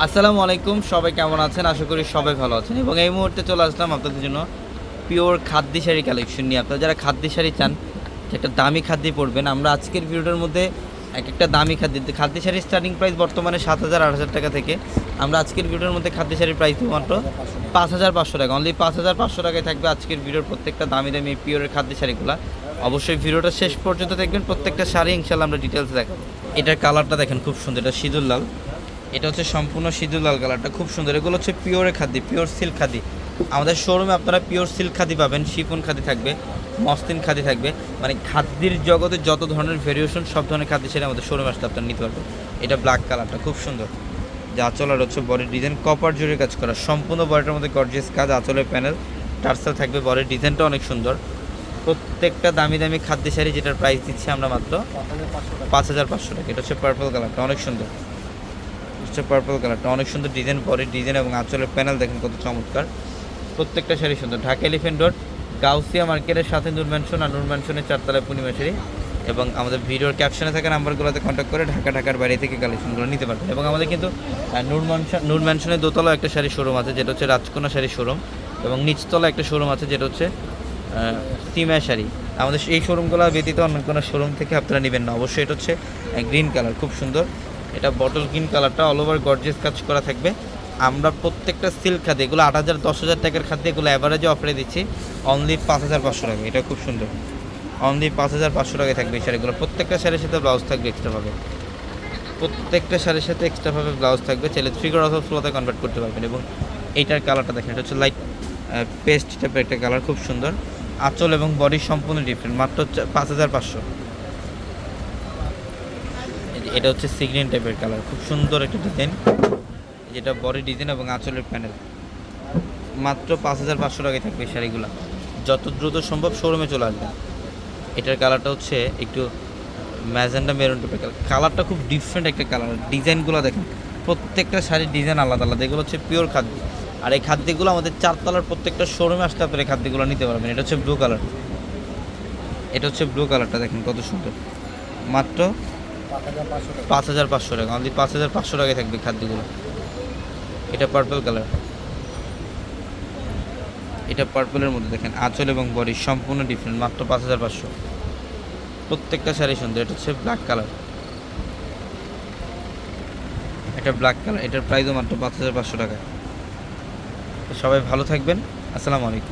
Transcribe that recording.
আসসালামু আলাইকুম, সবাই কেমন আছেন? আশা করি সবাই ভালো আছেন। এবং এই মুহূর্তে চলে আসলাম আপনাদের জন্য পিওর খাদ্য শাড়ি কালেকশন নিয়ে। আপনারা যারা খাদ্য শাড়ি চান, একটা দামি খাদ্য পরবেন। আমরা আজকের ভিডিওটার মধ্যে এক একটা দামি খাদ্য খাদ্য শাড়ির স্টার্টিং প্রাইস বর্তমানে সাত হাজার, আট হাজার টাকা থেকে। আমরা আজকের ভিডিওর মধ্যে খাদ্য শাড়ির প্রাইস মাত্র পাঁচ হাজার পাঁচশো টাকা। অনলি পাঁচ হাজার পাঁচশো টাকায় থাকবে আজকের ভিডিওর প্রত্যেকটা দামি দামি পিওরের খাদ্য শাড়িগুলো। অবশ্যই ভিডিওটা শেষ পর্যন্ত দেখবেন। প্রত্যেকটা শাড়ি ইনশাল্লাহ আমরা ডিটেলস দেখাবো। এটার কালারটা দেখেন, খুব সুন্দর। এটা সিঁদুর লাল। এটা হচ্ছে সম্পূর্ণ সিঁদুর লাল কালারটা খুব সুন্দর। এগুলো হচ্ছে পিওরের খাদি পিওর সিল্ক খাদি। আমাদের শোরুমে আপনারা পিওর সিল্ক খাদি পাবেন শিফন খাদি থাকবে মসলিন খাদি থাকবে। মানে খাদ্যের জগতে যত ধরনের ভেরিয়েশন সব ধরনের খাদ্য সেটা আমাদের শোরুমে আসতে আপনারা নিতে পারবেন। এটা ব্ল্যাক কালারটা খুব সুন্দর। যে আঁচলার হচ্ছে বডির ডিজাইন কপার জুড়ে কাজ করা সম্পূর্ণ বডিটার মধ্যে গর্জিয়াস কাজ আঁচলের প্যানেল টার্সেল থাকবে বডির ডিজাইনটা অনেক সুন্দর। প্রত্যেকটা দামি দামি খাদ্য শাড়ি যেটার প্রাইস দিচ্ছি আমরা মাত্র পাঁচ হাজার পাঁচশো টাকা। এটা হচ্ছে পার্পল কালারটা অনেক সুন্দর। হচ্ছে পার্পল কালারটা অনেক সুন্দর ডিজাইন বডির ডিজাইন এবং আঁচলের প্যানেল দেখেন কত চমৎকার। প্রত্যেকটা শাড়ি সুন্দর। ঢাকা এলিফেন্ট রোড গাউসিয়া মার্কেটের সাথে নূর ম্যানশন আর নূর ম্যানশনের চারতলায় পূর্ণিমা শাড়ি এবং আমাদের ভিডিওর ক্যাপশনে থাকা নাম্বারগুলোতে কন্ট্যাক্ট করে ঢাকা, ঢাকার বাইরে থেকে কালেকশনগুলো নিতে পারবেন। এবং আমাদের কিন্তু নূর ম্যানশন নূর ম্যানশনের দোতলা একটা শাড়ি শোরুম আছে, যেটা হচ্ছে রাজকোনা শাড়ি শোরুম এবং নিচতলা একটা শোরুম আছে, যেটা হচ্ছে সিমা শাড়ি। আমাদের এই শোরুমগুলো ব্যতীত অন্য কোনো শোরুম থেকে আপনারা নেবেন না। অবশ্যই এটা হচ্ছে গ্রিন কালার খুব সুন্দর। এটা বটল গ্রিন কালারটা অল ওভার গর্জেস কাজ করা থাকবে। আমরা প্রত্যেকটা সিল্ক খাদ্য এগুলো আট হাজার, দশ হাজার টাকার খাদ্য এগুলো অ্যাভারেজে অফারে দিচ্ছি। অনলি পাঁচ হাজার পাঁচশো টাকা, এটা খুব সুন্দর। অনলি পাঁচ হাজার পাঁচশো টাকায় থাকবে এই শাড়িগুলো। প্রত্যেকটা শাড়ির সাথে ব্লাউজ থাকবে এক্সট্রাভাবে প্রত্যেকটা শাড়ির সাথে এক্সট্রাভাবে ব্লাউজ থাকবে। চাইলে ফিগার অথবা ফ্লোতে কনভার্ট করতে পারবেন এবং এইটার কালারটা দেখেন, এটা হচ্ছে লাইট পেস্ট টাইপের একটা কালার খুব সুন্দর। আঁচল এবং বডি সম্পূর্ণ ডিফারেন্ট মাত্র পাঁচ হাজার পাঁচশো। এটা হচ্ছে সিগ্রিন টাইপের কালার খুব সুন্দর একটা ডিজাইন যেটা বডি ডিজাইন এবং আঁচলের প্যানেল মাত্র পাঁচ হাজার পাঁচশো টাকায় থাকবে শাড়িগুলো। যত দ্রুত সম্ভব শোরুমে চলে আসবে এটার কালারটা হচ্ছে একটু ম্যাজেন্ডা মেরুন টাইপের কালার কালারটা খুব ডিফারেন্ট একটা কালার ডিজাইনগুলো দেখেন, প্রত্যেকটা শাড়ির ডিজাইন আলাদা আলাদা। এগুলো হচ্ছে পিওর খাদ্য। আর এই খাদ্যগুলো আমাদের চারতলার প্রত্যেকটা শোরুমে আসতে এই খাদ্যগুলো নিতে পারবেন। এটা হচ্ছে ব্লু কালার এটা হচ্ছে ব্লু কালারটা দেখেন কত সুন্দর। মাত্র পাঁচ হাজার পাঁচশো টাকা। আমাদের পাঁচ হাজার পাঁচশো টাকায় থাকবে খাদ্যগুলো। এটা পার্পল কালার এটা পার্পলের মধ্যে দেখেন, আঁচল এবং বডি সম্পূর্ণ ডিফারেন্ট মাত্র পাঁচ হাজার পাঁচশো। প্রত্যেকটা শাড়ি সুন্দর এটা হচ্ছে ব্ল্যাক কালার এটা ব্ল্যাক কালার এটার প্রাইসও মাত্র পাঁচ হাজার পাঁচশো টাকা সবাই ভালো থাকবেন, আসসালামু আলাইকুম।